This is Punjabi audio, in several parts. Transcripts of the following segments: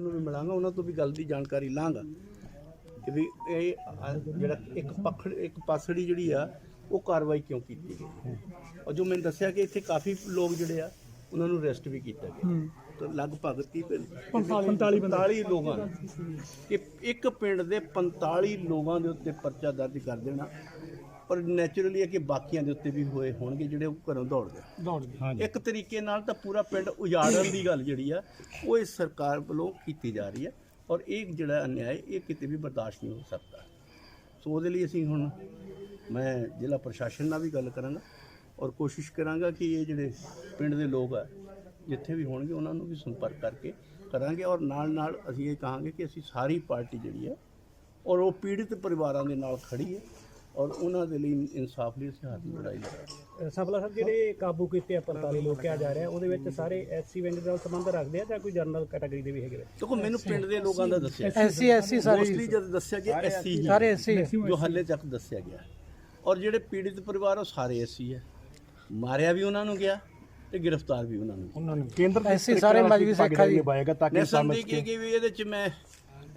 ਨੂੰ ਵੀ ਮਿਲਾਂਗਾ ਉਹਨਾਂ ਤੋਂ ਵੀ ਗੱਲ ਦੀ ਜਾਣਕਾਰੀ ਲਾਂਗਾ। ਕਿ ਵੀ ਇਹ ਜਿਹੜਾ ਇੱਕ ਪਖੜ ਇੱਕ ਪਾਸੜੀ ਜਿਹੜੀ ਆ ਉਹ ਕਾਰਵਾਈ ਕਿਉਂ ਕੀਤੀ ਗਈ? ਔਰ ਜੋ ਮੈਨੂੰ ਦੱਸਿਆ ਕਿ ਇੱਥੇ ਕਾਫੀ ਲੋਕ ਜਿਹੜੇ ਆ ਉਹਨਾਂ ਨੂੰ ਅਰੈਸਟ ਵੀ ਕੀਤਾ ਗਿਆ। ਤਾਂ ਲਗਭਗ 30 45 45 ਲੋਕਾਂ ਨੂੰ। ਕਿ ਇੱਕ ਪਿੰਡ ਦੇ 45 ਲੋਕਾਂ ਦੇ ਉੱਤੇ ਪਰਚਾ ਦਰਜ ਕਰ ਦੇਣਾ ਪਰ ਨੈਚੁਰਲੀ ਹੈ ਕਿ ਬਾਕੀਆਂ ਦੇ ਉੱਤੇ ਵੀ ਹੋਏ ਹੋਣਗੇ ਜਿਹੜੇ ਉਹ ਘਰੋਂ ਦੌੜ ਗਏ ਦੌੜ ਗਏ ਇੱਕ ਤਰੀਕੇ ਨਾਲ ਤਾਂ ਪੂਰਾ ਪਿੰਡ ਉਜਾੜਨ ਦੀ ਗੱਲ ਜਿਹੜੀ ਆ ਉਹ ਇਸ ਸਰਕਾਰ ਵੱਲੋਂ ਕੀਤੀ ਜਾ ਰਹੀ ਹੈ ਔਰ ਇਹ ਜਿਹੜਾ ਅਨਿਆਏ ਇਹ ਕਿਤੇ ਵੀ ਬਰਦਾਸ਼ਤ ਨਹੀਂ ਹੋ ਸਕਦਾ। ਸੋ ਉਹਦੇ ਲਈ ਅਸੀਂ ਹੁਣ ਮੈਂ ਜ਼ਿਲ੍ਹਾ ਪ੍ਰਸ਼ਾਸਨ ਨਾਲ ਵੀ ਗੱਲ ਕਰਾਂਗਾ ਔਰ ਕੋਸ਼ਿਸ਼ ਕਰਾਂਗਾ ਕਿ ਇਹ ਜਿਹੜੇ ਪਿੰਡ ਦੇ ਲੋਕ ਆ ਜਿੱਥੇ ਵੀ ਹੋਣਗੇ ਉਹਨਾਂ ਨੂੰ ਵੀ ਸੰਪਰਕ ਕਰਕੇ ਕਰਾਂਗੇ ਔਰ ਨਾਲ ਨਾਲ ਅਸੀਂ ਇਹ ਕਹਾਂਗੇ ਕਿ ਅਸੀਂ ਸਾਰੀ ਪਾਰਟੀ ਜਿਹੜੀ ਹੈ ਔਰ ਉਹ ਪੀੜਿਤ ਪਰਿਵਾਰਾਂ ਦੇ ਨਾਲ ਖੜੀ ਹੈ। ਔਰ ਉਹਨਾਂ ਦੇ ਲਈ ਇਨਸਾਫ ਲਈ ਅਸੀਂ ਹੱਥ ਲੜਾਈ ਲੜਾਂਗੇ ਸਫਲਾ ਸਾਹਿਬ ਜਿਹੜੇ ਕਾਬੂ ਕੀਤੇ ਆ 45 ਲੋਕ ਕਿਹਾ ਜਾ ਰਿਹਾ ਉਹਦੇ ਵਿੱਚ ਸਾਰੇ ਐਸਸੀ ਵੈਂਡ ਨਾਲ ਸੰਬੰਧ ਰੱਖਦੇ ਆ ਜਾਂ ਕੋਈ ਜਨਰਲ ਕੈਟਾਗਰੀ ਦੇ ਵੀ ਹੈਗੇ ਨੇ? ਦੇਖੋ ਮੈਨੂੰ ਪਿੰਡ ਦੇ ਲੋਕਾਂ ਦਾ ਦੱਸਿਆ ਐਸਸੀ ਐਸਸੀ ਸਾਰੇ। ਮੋਸਟਲੀ ਜਦ ਦੱਸਿਆ ਗਿਆ ਐਸਸੀ ਹੀ ਸਾਰੇ ਐਸਸੀ ਜੋ ਹਾਲੇ ਤੱਕ ਦੱਸਿਆ ਗਿਆ। ਔਰ ਜਿਹੜੇ ਪੀੜਿਤ ਪਰਿਵਾਰ ਉਹ ਸਾਰੇ ਐਸੀ ਹੈ। ਮਾਰਿਆ ਵੀ ਉਹਨਾਂ ਨੂੰ ਗਿਆ ਤੇ ਗ੍ਰਿਫਤਾਰ ਵੀ ਉਹਨਾਂ ਨੂੰ ਉਹਨਾਂ ਨੂੰ ਕੇਂਦਰ ਐਸੀ ਸਾਰੇ ਮਜਬੀ ਸਿੱਖਾ ਜੀ ਨਿਭਾਏਗਾ ਤਾਂ ਮੈਂ ਸਮਝੀ ਕਿ ਕਿ ਵੀ ਇਹਦੇ ਚ ਮੈਂ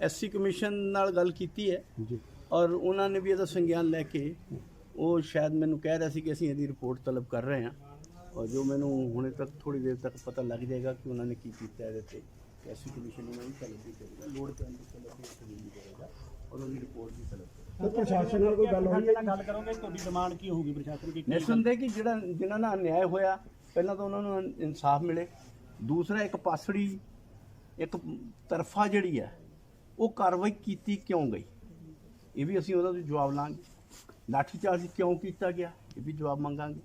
ਐਸਸੀ ਕਮਿਸ਼ਨ ਨਾਲ ਗੱਲ ਕੀਤੀ ਹੈ। ਜੀ। ਔਰ ਉਹਨਾਂ ਨੇ ਵੀ ਇਹਦਾ ਸੰਗਿਆਨ ਲੈ ਕੇ ਉਹ ਸ਼ਾਇਦ ਮੈਨੂੰ ਕਹਿ ਰਿਹਾ ਸੀ ਕਿ ਅਸੀਂ ਇਹਦੀ ਰਿਪੋਰਟ ਤਲਬ ਕਰ ਰਹੇ ਹਾਂ। ਔਰ ਜੋ ਮੈਨੂੰ ਹੁਣੇ ਤੱਕ ਥੋੜੀ ਦੇਰ ਤੱਕ ਪਤਾ ਲੱਗ ਜਾਏਗਾ ਕਿ ਉਹਨਾਂ ਨੇ ਕੀ ਕੀਤਾ ਇਹਦੇ ਤੇ। ਐਸਸੀ ਕਮਿਸ਼ਨ ਉਹਨਾਂ ਨੂੰ ਤਲਬ ਵੀ ਕਰੇਗਾ। ਲੋੜ ਪੈਣ ਦੀ ਤਲਬ ਵੀ ਕਰੀ ਵੀ ਕਰੇਗਾ ਔਰ ਉਹਦੀ ਰਿਪੋਰਟ ਵੀ ਤਲਬ ਕਰੇਗਾ। ਪ੍ਰਸ਼ਾਸਨ ਨਾਲ ਕੋਈ ਗੱਲ ਹੋਈ ਹੈ ਗੱਲ ਕਰੋਗੇ ਤੁਹਾਡੀ ਡਿਮਾਂਡ ਕੀ ਹੋਊਗੀ ਪ੍ਰਸ਼ਾਸਨ ਦੀ ਨੈਸ਼ਨ ਦੇ ਕਿ ਜਿਹੜਾ ਜਿਨ੍ਹਾਂ ਨਾਲ ਅਨਿਆਏ ਹੋਇਆ ਪਹਿਲਾਂ ਤਾਂ ਉਹਨਾਂ ਨੂੰ ਇਨਸਾਫ ਮਿਲੇ। ਦੂਸਰਾ ਇੱਕ ਪਾਸੜੀ ਇੱਕ ਤਰਫਾ ਜਿਹੜੀ ਹੈ ਉਹ ਕਾਰਵਾਈ ਕੀਤੀ ਕਿਉਂ ਗਈ? ਇਹ ਵੀ ਅਸੀਂ ਉਹਦਾ ਵੀ ਜਵਾਬ ਲਾਂਗੇ। ਲਾਠੀ ਚਾਰਜ ਕਿਉਂ ਕੀਤਾ ਗਿਆ? ਇਹ ਵੀ ਜਵਾਬ ਮੰਗਾਂਗੇ।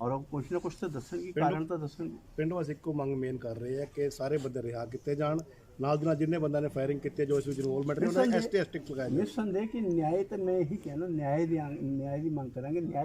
ਔਰ ਉਹ ਕੁਛ ਨਾ ਕੁਛ ਤਾਂ ਦੱਸਣਗੇ ਕਾਰਨ ਤਾਂ ਦੱਸਣਗੇ। ਪਿੰਡ ਵਾਸੀ ਇੱਕੋ ਮੰਗ ਮੇਨ ਕਰ ਰਹੇ ਆ ਕਿ ਸਾਰੇ ਬੰਦੇ ਰਿਹਾ ਕੀਤੇ ਜਾਣ। ਨਾਲ ਦੀ ਨਾਲ ਜਿੰਨੇ ਬੰਦਿਆਂ ਨੇ ਫਾਇਰਿੰਗ ਕੀਤੀ ਜੋ ਇਸ ਵਿੱਚ ਇਨਵੋਲਵਮੈਂਟ ਨੇ ਉਹਨਾਂ ਐਸਟੀ ਐਸਟੀ ਲਗਾਇਆ ਨਿਸੰਦੇਹ ਕਿ ਨਿਆਂ ਤੇ ਮੈਂ ਇਹੀ ਕਹਿਣਾ ਨਿਆਂ ਦੀ ਨਿਆਂ ਦੀ ਮੰਗ ਕਰਾਂਗੇ। ਨਿਆਂ